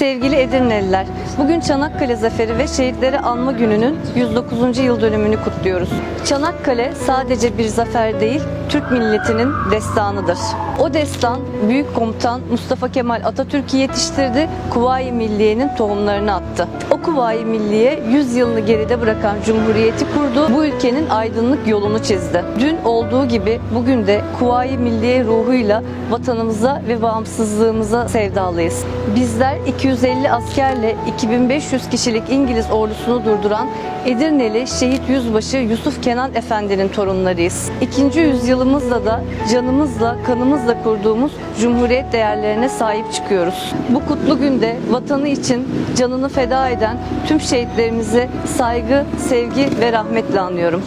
Sevgili Edirneliler, bugün Çanakkale Zaferi ve Şehitleri Anma Günü'nün 109. yıl dönümünü kutluyoruz. Çanakkale sadece bir zafer değil, Türk milletinin destanıdır. O destan Büyük Komutan Mustafa Kemal Atatürk'ü yetiştirdi, Kuvayi Milliye'nin tohumlarını attı. O Kuvayi Milliye 100 yılını geride bırakan Cumhuriyeti kurdu, bu ülkenin aydınlık yolunu çizdi. Dün olduğu gibi bugün de Kuvayi Milliye ruhuyla vatanımıza ve bağımsızlığımıza sevdalıyız. Bizler 250 askerle 2500 kişilik İngiliz ordusunu durduran Edirneli Şehit Yüzbaşı Yusuf Kenan Efendi'nin torunlarıyız. İkinci yüzyılımızda da canımızla, kanımızla kurduğumuz Cumhuriyet değerlerine sahip çıkıyoruz. Bu kutlu günde vatanı için canını feda eden tüm şehitlerimizi saygı, sevgi ve rahmetle anıyorum.